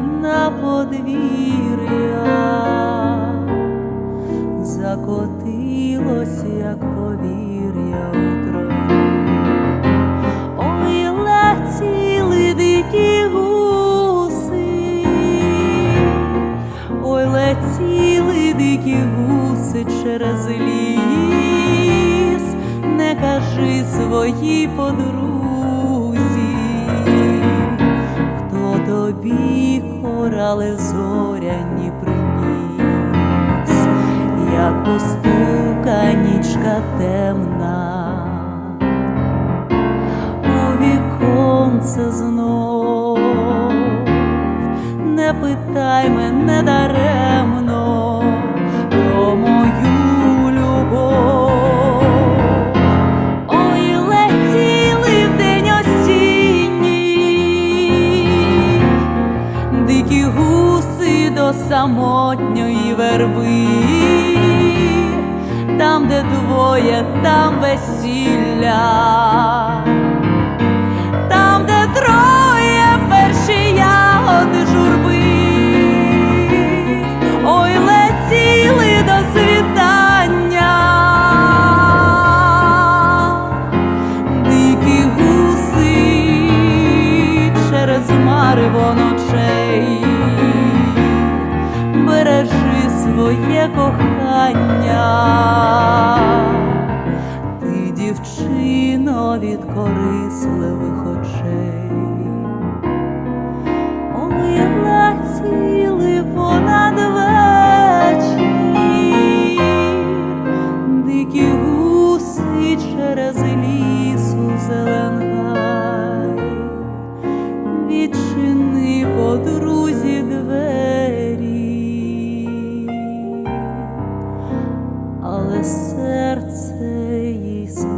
на подвір'я, закотилось, як повір'я у траву. Ой, летіли дикі гуси, ой, летіли дикі гуси через ліс, не кажи своїй подрузі, тобі корали зоряні приніс, як постука нічка темна. У віконце знов, не питай мене даремно самотньої верби, там, де двоє, там весілля, своє кохання, ти дівчино від корисливих але серце їй.